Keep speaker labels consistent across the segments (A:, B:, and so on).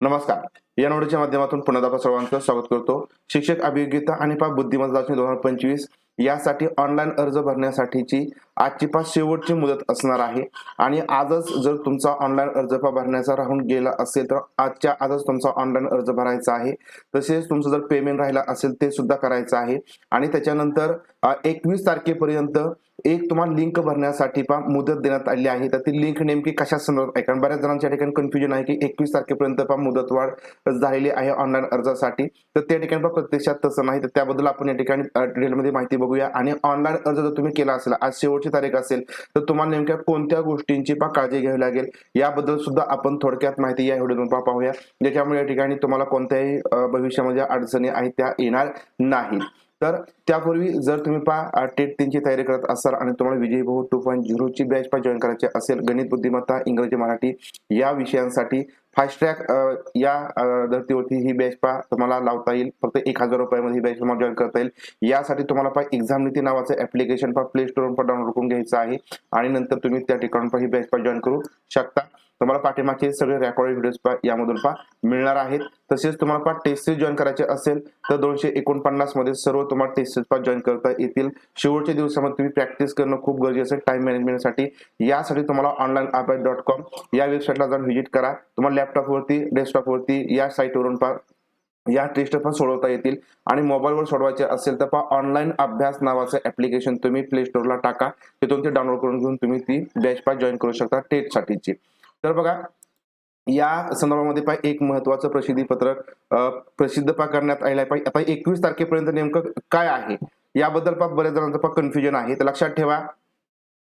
A: नमस्कार. या नोडीच्या माध्यमातून पुन्हा आपण सर्वांचं स्वागत करतो. शिक्षक अभियोग्यता आणि पाच बुद्धिमत्ता दोन हजार पंचवीस यासाठी ऑनलाईन अर्ज भरण्यासाठीची आजची पाच शेवटची मुदत असणार आहे. आणि आजच जर तुमचा ऑनलाईन अर्ज भरण्याचा राहून गेला असेल तर आजच्या आजच तुमचा ऑनलाईन अर्ज भरायचा आहे. तसेच तुमचं जर पेमेंट राहिला असेल ते सुद्धा करायचं आहे. आणि त्याच्यानंतर एकवीस तारखेपर्यंत एक तुम्हाला लिंक भरण्यासाठी पण मुदत देण्यात आली आहे. तर ती लिंक नेमकी कशा संदर्भात आहे? कारण बऱ्याच जणांच्या ठिकाणी कन्फ्युजन आहे की एकवीस तारखेपर्यंत पण मुदतवाढ झालेली आहे ऑनलाईन अर्जासाठी. तर त्या ठिकाणी पण प्रत्यक्षात तसं नाही. तर त्याबद्दल आपण या ठिकाणी डिटेलमध्ये माहिती बघूया. आणि ऑनलाईन अर्ज जर तुम्ही केला असेल आज शेवटची तारीख असेल तर तुम्हाला नेमक्या कोणत्या गोष्टींची पा काळजी घ्यावी लागेल? याबद्दल सुद्धा आपण थोडक्यात माहिती या व्हिडिओतून पा पाहूया ज्याच्यामुळे या ठिकाणी तुम्हाला कोणत्याही भविष्यामध्ये अडचणी आहेत त्या येणार नाहीत. तर त्यापूर्वी जर तुम्ही पा टेट तीनची तयारी करत असाल आणि तुम्हाला विजय भाऊ टू पॉईंट झिरोची बॅच पा जॉईन करायची असेल गणित बुद्धिमत्ता इंग्रजी मराठी या विषयांसाठी फास्ट ट्रॅक या धर्तीवरती ही बॅच पा तुम्हाला लावता येईल. फक्त एक हजार रुपयामध्ये ही बॅच तुम्हाला जॉईन करता येईल. यासाठी तुम्हाला पा एक्झाम नीती नावाचं ऍप्लिकेशन पा प्ले स्टोर डाउनलोड करून घ्यायचं आहे. आणि नंतर तुम्ही त्या ठिकाणी पण ही बॅच पा जॉईन करू शकता. तुम्हाला पाठीमागचे सगळे रेकॉर्डेड व्हिडिओज यामधून पा मिळणार आहेत. तसेच तुम्हाला पा टेस्ट सिरीज जॉईन करायचे असेल तर दोनशे एकोणपन्नासमध्ये सर्व तुम्हाला टेस्ट सिरीज पा जॉईन करता येतील. शेवटच्या दिवसामध्ये तुम्ही प्रॅक्टिस करणं खूप गरजेचं आहे. टाइम मॅनेजमेंटसाठी यासाठी तुम्हाला ऑनलाईन अभ्यास डॉट कॉम या वेबसाईटला जाऊन व्हिजिट करा. तुम्हाला लॅपटॉपवरती डेस्कटॉपवरती या साईटवरून पा या टेस्ट पण सोडवता येतील. आणि मोबाईलवर सोडवायचे असेल तर पहा ऑनलाईन अभ्यास नावाचं ऍप्लिकेशन तुम्ही प्ले स्टोरला टाका. तिथून ते डाउनलोड करून घेऊन तुम्ही ती बॅच पा जॉईन करू शकता. टेस्टसाठीची साठीची. तर बघा या संदर्भामध्ये पाय एक महत्वाचं प्रसिद्धी पत्रक प्रसिद्ध पा करण्यात आलेलं आहे. आता एकवीस तारखेपर्यंत नेमकं काय आहे? याबद्दल पहा बऱ्याच जणांचं पहा कन्फ्युजन आहे. तर लक्षात ठेवा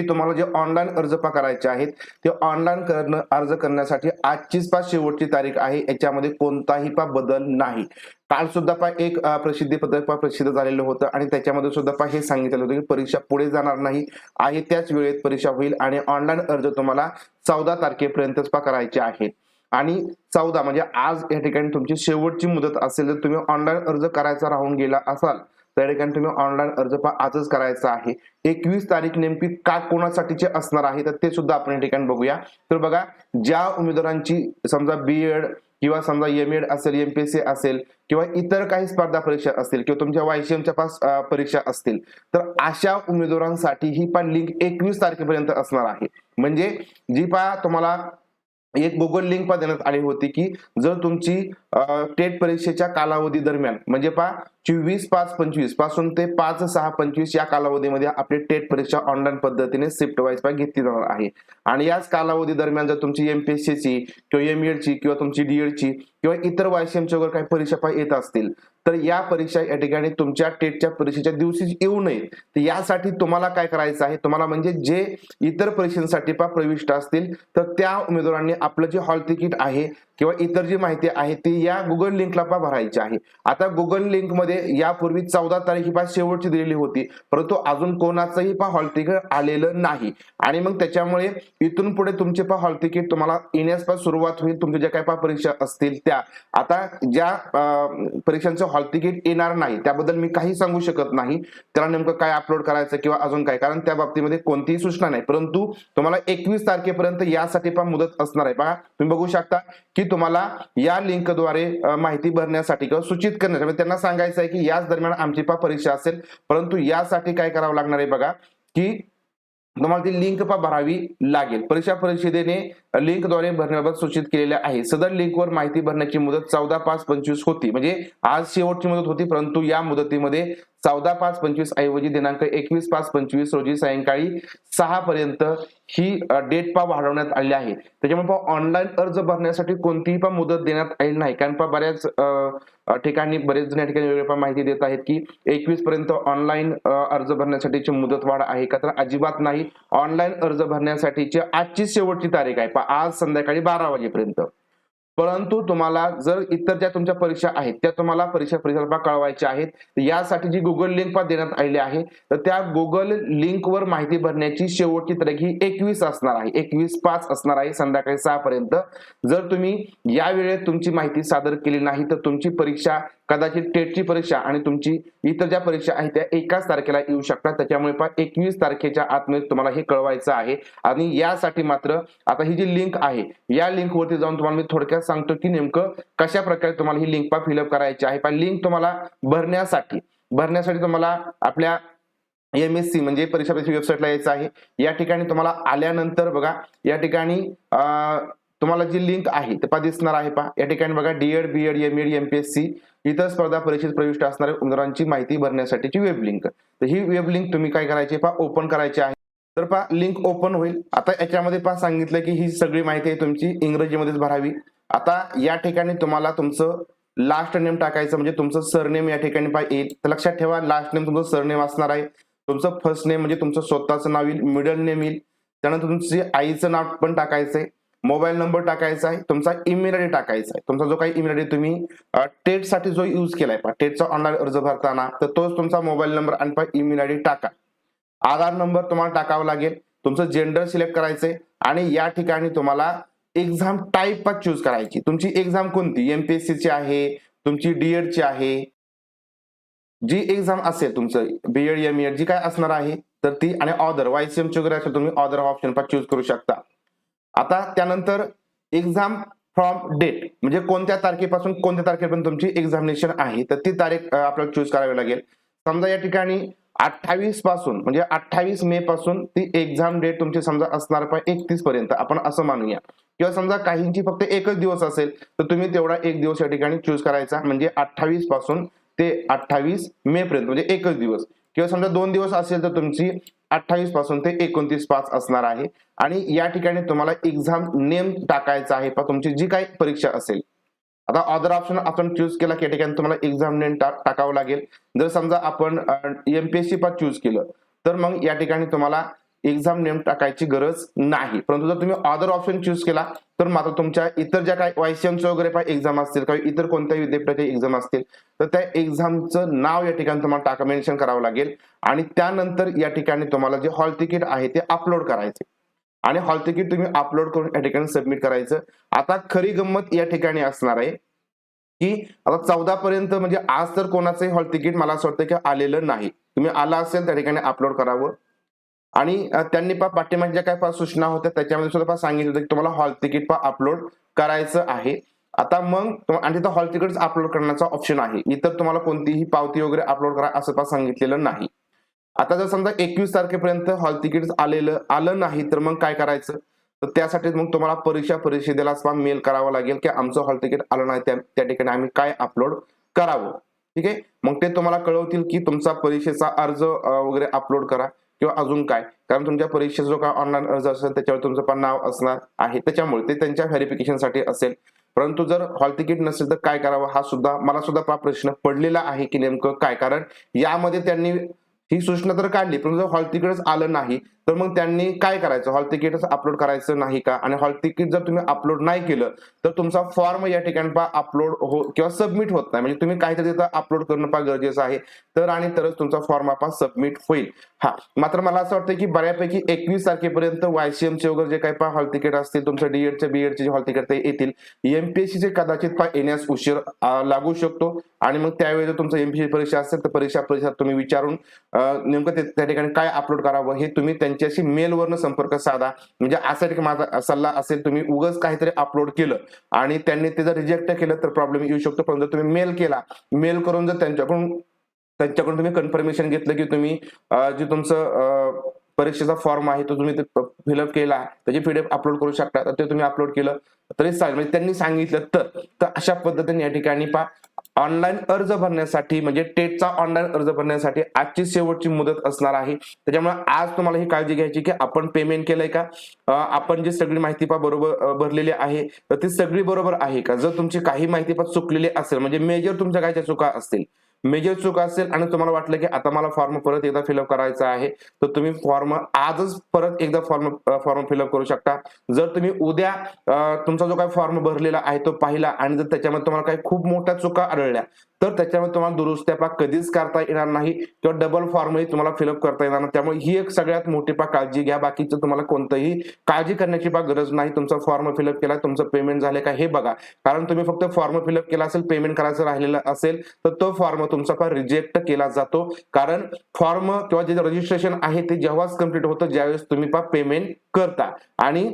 A: की तुम्हाला जे ऑनलाईन अर्ज करायचे आहेत ते ऑनलाईन करणं अर्ज करण्यासाठी आजचीच पा शेवटची तारीख आहे. याच्यामध्ये कोणताही पा बदल नाही. काल सुद्धा पा एक प्रसिद्धी पत्रक पा प्रसिद्ध झालेलं होतं आणि त्याच्यामध्ये सुद्धा पा हे सांगितलेलं होतं की परीक्षा पुढे जाणार नाही. आहे त्याच वेळेत परीक्षा होईल आणि ऑनलाईन अर्ज तुम्हाला चौदा तारखेपर्यंतच पा करायचे आहेत. आणि चौदा म्हणजे आज या ठिकाणी तुमची शेवटची मुदत असेल तर तुम्ही ऑनलाईन अर्ज करायचा राहून गेला असाल त्या ठिकाणी तुम्ही ऑनलाईन अर्ज आजच करायचा आहे. एकवीस तारीख नेमकी का कोणासाठीचे असणार आहे तर ते सुद्धा आपण या ठिकाणी बघूया. तर बघा ज्या उमेदवारांची समजा बी एड किंवा समजा एम एड असेल एमपीएससी असेल किंवा इतर काही स्पर्धा परीक्षा असतील किंवा तुमच्या वायसीएमच्या पास परीक्षा असतील तर अशा उमेदवारांसाठी ही पण लिंक एकवीस तारखेपर्यंत असणार आहे. म्हणजे जी पा तुम्हाला एक गुगल लिंक पण देण्यात आली होती की जर तुमची टेट परीक्षेच्या कालावधी दरम्यान म्हणजे पा चोवीस पाच पंचवीसपासून ते पाच सहा पंचवीस या कालावधीमध्ये आपली टेट परीक्षा ऑनलाईन पद्धतीने शिफ्ट वाईज पा घेतली जाणार आहे. आणि याच कालावधी दरम्यान जर तुमची एमपीएससीची किंवा एम एडची किंवा तुमची डीएडची किंवा इतर वायसीएमची वगैरे काही परीक्षा पा येत असतील तर या परीक्षा या ठिकाणी तुमच्या टेटच्या परीक्षेच्या दिवशी येऊ नये तर यासाठी तुम्हाला काय करायचं आहे? तुम्हाला म्हणजे जे इतर परीक्षांसाठी पा प्रविष्ट असतील तर त्या उमेदवारांनी आपलं जे हॉल तिकीट आहे किंवा इतर जी माहिती आहे ती या गुगल लिंकला भरायची आहे. आता गुगल लिंकमध्ये यापूर्वी चौदा तारीख शेवटची दिलेली होती. परंतु अजून कोणाचंही पा हॉल तिकीट आलेलं नाही. आणि मग त्याच्यामुळे इथून पुढे तुमचे पा हॉल तिकीट तुम्हाला येण्यास सुरुवात होईल. तुमच्या ज्या काही पा परीक्षा असतील त्या. आता ज्या परीक्षांचं हॉल तिकीट येणार नाही त्याबद्दल मी काही सांगू शकत नाही. त्याला नेमकं काय अपलोड करायचं किंवा अजून काय? कारण त्या बाबतीमध्ये कोणतीही सूचना नाही. परंतु तुम्हाला एकवीस तारखेपर्यंत यासाठी पण मुदत असणार आहे. बघा तुम्ही बघू शकता की तुम्हाला या लिंकद्वारे माहिती भरण्यासाठी किंवा सूचित करण्यासाठी म्हणजे त्यांना सांगायचं आहे की याच दरम्यान आमची पा परीक्षा असेल. परंतु यासाठी काय करावं लागणार आहे बघा की तुम्हाला ती लिंक पा भरावी लागेल. परीक्षा परिषदेने लिंकद्वारे भरण्याबाबत सूचित केलेल्या आहे. सदर लिंकवर माहिती भरण्याची मुदत चौदा पाच पंचवीस होती. म्हणजे आज शेवटची मुदत होती परंतु या मुदतीमध्ये चौदा पाच पंचवीस ऐवजी दिनांक एकवीस पाच पंचवीस रोजी सायंकाळी सहा पर्यंत ही डेट पा वाढवण्यात आली आहे. त्याच्यामुळे पहा ऑनलाईन अर्ज भरण्यासाठी कोणतीही पण मुदत देण्यात आलेली नाही. कारण पहा बऱ्याच ठिकाणी बरेच जण या ठिकाणी वेगवेगळ्या माहिती देत आहेत की एकवीस पर्यंत ऑनलाईन अर्ज भरण्यासाठीची मुदत वाढ आहे का? तर अजिबात नाही. ऑनलाईन अर्ज भरण्यासाठीची आजची शेवटची तारीख आहे. आज संध्याकाळी बारा वाजेपर्यंत. परंतु तुम्हाला जर इतर ज्या तुमच्या परीक्षा आहेत त्या तुम्हाला परीक्षा परिसराला कळवायच्या आहेत यासाठी जी गुगल लिंक पण देण्यात आलेली आहे तर त्या गुगल लिंकवर माहिती भरण्याची शेवटची तारीख ही एकवीस असणार आहे. एकवीस पाच असणार आहे संध्याकाळी सहा पर्यंत. जर तुम्ही या वेळेत तुमची माहिती सादर केली नाही तर तुमची परीक्षा कदाचित टेटची परीक्षा आणि तुमची इतर ज्या परीक्षा आहेत त्या एकाच तारखेला येऊ शकतात. त्याच्यामुळे पण एकवीस तारखेच्या आतमध्ये तुम्हाला हे कळवायचं आहे. आणि यासाठी मात्र आता ही जी लिंक आहे या लिंकवरती जाऊन तुम्हाला मी थोडक्यात सांगतो की नेमकं कशा प्रकारे तुम्हाला ही लिंक पा फिलअप करायची आहे. पण लिंक तुम्हाला भरण्यासाठी भरण्यासाठी तुम्हाला आपल्या एम एस सी म्हणजे परीक्षा वेबसाईटला यायचं आहे. या ठिकाणी तुम्हाला आल्यानंतर बघा या ठिकाणी तुम्हाला जी लिंक आहे ते पा दिसणार आहे पा या ठिकाणी बघा DEd BEd M Ed MPSC इतर स्पर्धा परीक्षेत प्रविष्ट असणाऱ्या उमेदवारांची माहिती भरण्यासाठीची वेब लिंक तर ही वेब लिंक तुम्ही काय करायची पा ओपन करायची आहे. तर पा लिंक ओपन होईल. आता याच्यामध्ये पा सांगितलं की ही सगळी माहिती आहे तुमची इंग्रजीमध्येच भरावी. आता या ठिकाणी तुम्हाला तुमचं लास्ट नेम टाकायचं म्हणजे तुमचं सरनेम या ठिकाणी येईल. तर लक्षात ठेवा लास्ट नेम तुमचं सरनेम असणार आहे. तुमचं फर्स्ट नेम म्हणजे तुमचं स्वतःचं नाव येईल मिडल नेम येईल. त्यानंतर तुमची आईचं नाव पण टाकायचंय. मोबाईल नंबर टाकायचा आहे तुमचा ईमेल आयडी टाकायचा आहे. तुमचा जो काही ईमेल आयडी तुम्ही टेटसाठी जो युज केलाय पा टेटचा ऑनलाईन अर्ज भरताना तर तोच तुमचा मोबाईल नंबर आणि पा ईमेल आयडी टाका. आधार नंबर तुम्हाला टाकावा लागेल. तुमचं जेंडर सिलेक्ट करायचंय. आणि या ठिकाणी तुम्हाला एक्झाम टाईप चूज करायची. तुमची एक्झाम कोणती? एमपीएससी ची आहे तुमची डीएड ची आहे. जी एक्झाम असेल तुमचं बीएड एम एड जी काय असणार आहे तर ती आणि ऑदर वायसीएम ची वगैरे असेल तुम्ही ऑदर ऑप्शन पण चूज करू शकता. आता त्यानंतर एक्झाम फ्रॉम डेट म्हणजे कोणत्या तारखेपासून कोणत्या तारखेपर्यंत तुमची एक्झामिनेशन आहे तर ती तारीख आपल्याला चूज करावी लागेल. समजा या ठिकाणी अठ्ठावीसपासून म्हणजे अठ्ठावीस मे पासून ती एक्झाम डेट तुमची समजा असणार पण एकतीस पर्यंत आपण असं मानूया. किंवा समजा काहींची फक्त एकच दिवस असेल तर तुम्ही तेवढा एक दिवस या ठिकाणी चूज करायचा. म्हणजे अठ्ठावीसपासून ते अठ्ठावीस मे पर्यंत म्हणजे एकच दिवस. किंवा समजा दोन दिवस असेल तर तुमची अठ्ठावीसपासून ते एकोणतीस पाच असणार आहे. आणि या ठिकाणी तुम्हाला एक्झाम नेम टाकायचा आहे तुमची जी काही परीक्षा असेल. आता अदर ऑप्शन आपण चूज केला की ठिकाणी तुम्हाला एक्झाम नेम टाकावं लागेल. जर समजा आपण एमपीएससी पास चूज केलं तर मग या ठिकाणी तुम्हाला एक्झाम नेम टाकायची गरज नाही. परंतु जर तुम्ही अदर ऑप्शन चूज केला तर मात्र तुमच्या इतर ज्या काही वायसीएमच्या वगैरे काही एक्झाम असतील काही इतर कोणत्याही विद्यापीठाच्या एक्झाम असतील तर त्या एक्झामचं नाव या ठिकाणी तुम्हाला टाका मेन्शन करावं लागेल. आणि त्यानंतर या ठिकाणी तुम्हाला जे हॉल तिकीट आहे ते अपलोड करायचे. आणि हॉल तिकीट तुम्ही अपलोड करून या ठिकाणी सबमिट करायचं. आता खरी गंमत या ठिकाणी असणार आहे की आता चौदा पर्यंत म्हणजे आज तर कोणाचंही हॉल तिकीट मला असं वाटतं की आलेलं नाही. तुम्ही आला असेल त्या ठिकाणी अपलोड करावं. आणि त्यांनी पा पाठीमागे काय पा सूचना होत्या त्याच्यामध्ये सुद्धा पा सांगितलं होतं की तुम्हाला हॉल तिकीट पा अपलोड करायचं आहे. आता मग आणि तिथं हॉल तिकीट अपलोड करण्याचा ऑप्शन आहे. इतर तुम्हाला कोणतीही पावती वगैरे अपलोड करा असं पा सांगितलेलं नाही. आता जर समजा एकवीस तारखेपर्यंत हॉल तिकीट आलेलं आलं नाही तर मग काय करायचं? तर त्यासाठी मग तुम्हाला परीक्षा परिषदेला मेल करावा लागेल की आमचं हॉल तिकीट आलं नाही त्या ठिकाणी आम्ही काय अपलोड करावं? ठीक आहे? मग ते तुम्हाला कळवतील की तुमचा परीक्षेचा अर्ज वगैरे अपलोड करा. किंवा अजून काय? कारण तुमच्या परीक्षेचा जो काय ऑनलाईन अर्ज असेल त्याच्यावर तुमचं पण नाव असणार आहे. त्याच्यामुळे ते त्यांच्या व्हेरिफिकेशनसाठी असेल. परंतु जर हॉल तिकीट नसेल तर काय करावं? हा सुद्धा मला सुद्धा हा प्रश्न पडलेला आहे की नेमकं काय? कारण यामध्ये त्यांनी ही सूचना तर काढली पण जर हॉल तिकीटच आलं नाही तर मग त्यांनी काय करायचं? हॉल तिकीटच अपलोड करायचं नाही का? आणि हॉल तिकीट जर तुम्ही अपलोड नाही केलं तर तुमचा फॉर्म या ठिकाणी पा अपलोड हो किंवा सबमिट होत नाही. म्हणजे तुम्ही काहीतरी अपलोड करणं पा गरजेचं आहे. तर आणि तरच तुमचा फॉर्म आपण सबमिट होईल. हा. मात्र मला असं वाटतं की बऱ्यापैकी एकवीस तारखेपर्यंत वायसीएमचे वगैरे जे काही पा हॉल तिकीट असतील तुमच्या डीएडचे बीएडचे जे हॉल तिकीट ते येतील. एमपीएससीचे कदाचित पा येण्यास उशीर लागू शकतो. आणि मग त्यावेळी जर तुमचं एमपीएससी परीक्षा असेल तर परीक्षा परिषद तुम्ही विचारून नेमकं त्या ठिकाणी काय अपलोड करावं हे तुम्ही त्यांच्या त्यांच्याशी मेलवरनं संपर्क साधा. म्हणजे असा माझा सल्ला असेल तुम्ही उगच काहीतरी अपलोड केलं आणि त्यांनी ते जर रिजेक्ट केलं तर प्रॉब्लेम येऊ शकतो. पण जर तुम्ही मेल केला मेल करून जर त्यांच्याकडून त्यांच्याकडून तुम्ही कन्फर्मेशन घेतलं की तुम्ही जे तुमचं परीक्षेचा फॉर्म आहे तो तुम्ही फिलअप केला त्याची पीडीएफ अपलोड करू शकता तर ते तुम्ही अपलोड केलं तरी चालेल. म्हणजे त्यांनी सांगितलं तर तर अशा पद्धतीने या ठिकाणी पा ऑनलाईन अर्ज भरण्यासाठी म्हणजे टेटचा ऑनलाईन अर्ज भरण्यासाठी आजची शेवटची मुदत असणार आहे. त्याच्यामुळे आज तुम्हाला ही काळजी घ्यायची की आपण पेमेंट केलंय का? आपण जी सगळी माहिती पा बरोबर भरलेली आहे तर ती सगळी बरोबर आहे का? जर तुमची काही माहिती पा चुकलेली असेल म्हणजे मेजर तुमच्या काय चुका असतील मेजर चूक असेल आणि तुम्हाला वाटलं की आता मला फॉर्म परत एकदा फिलअप करायचा आहे तर तुम्ही फॉर्म आजच परत एकदा फॉर्म फॉर्म फिलअप करू शकता. जर तुम्ही उद्या तुमचा जो काही फॉर्म भरलेला आहे तो पाहिला आणि जर त्याच्यामध्ये तुम्हाला काही खूप मोठ्या चुका आढळल्या तर त्याच्यामध्ये तुम्हाला दुरुस्त्या पा कधीच करता येणार नाही किंवा डबल फॉर्मही तुम्हाला फिलअप करता येणार नाही. त्यामुळे ही एक सगळ्यात मोठी पा काळजी घ्या. बाकीचं तुम्हाला कोणतंही काळजी करण्याची पा गरज नाही. तुमचा फॉर्म फिलअप केला तुमचं पेमेंट झाले का हे बघा. कारण तुम्ही फक्त फॉर्म फिलअप केला असेल पेमेंट करायचं राहिलेलं असेल तर तो फॉर्म तुमचा कॉल रिजेक्ट केला जातो. कारण फॉर्म किंवा जे रजिस्ट्रेशन आहे ते जेव्हाच कंप्लीट होतं ज्यावेळेस तुम्ही पा पेमेंट करता. आणि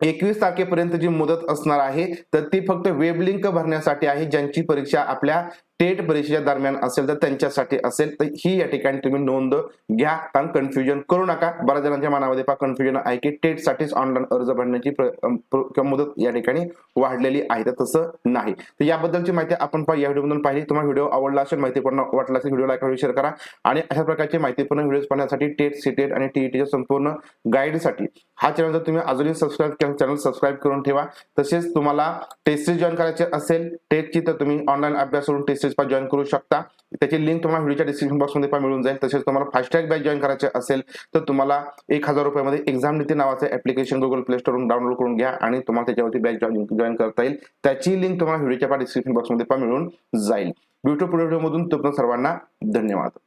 A: एकवीस तारखेपर्यंत जी मुदत असणार आहे तर ती फक्त वेब लिंक भरण्यासाठी आहे ज्यांची परीक्षा आपल्या टेट परीक्षेच्या दरम्यान असेल तर त्यांच्यासाठी असेल तर ही या ठिकाणी तुम्ही नोंद घ्या कारण कन्फ्युजन करू नका. बऱ्याच जणांच्या मनामध्ये पा कन्फ्युजन आहे की टेट साठीच ऑनलाईन अर्ज भरण्याची किंवा मुदत या ठिकाणी वाढलेली आहे तर तसं नाही. तर याबद्दलची माहिती आपण या व्हिडिओमधून पाहिली. तुम्हाला व्हिडिओ आवडला असेल माहितीपूर्ण वाटला असेल व्हिडिओ लाईक शेअर करा. आणि अशा प्रकारची माहितीपूर्ण व्हिडिओ पाहण्यासाठी टेट सीटेट आणि टीईटीच्या संपूर्ण गाईडसाठी हा चॅनल जर तुम्ही अजूनही सबस्क्राईब केला चॅनल सबस्क्राईब करून ठेवा. तसेच तुम्हाला टेस्ट जॉईन करायचे असेल टेटची तर तुम्ही ऑनलाईन अभ्यास करून टेस्ट सिरीज पण जॉईन करू शकता. त्याची लिंक तुम्हाला व्हिडिओच्या डिस्क्रिप्शन बॉक्समध्ये पण मिळून जाईल. तसेच तुम्हाला फास्टॅग बॅच जॉईन करायचे असेल तर तुम्हाला एक हजार रुपयामध्ये एक्झाम नीती नावाचं ऍप्लिकेशन गुगल प्ले स्टोरून डाउनलोड करून घ्या आणि तुम्हाला त्याच्यावरती बॅच जॉईन करता येईल. त्याची लिंक तुम्हाला व्हिडिओच्या डिस्क्रिप्शन बॉक्समध्ये पण मिळून जाईल. ब्युटी पुढे व्हिडिओमधून तुम्हाला सर्वांना धन्यवाद.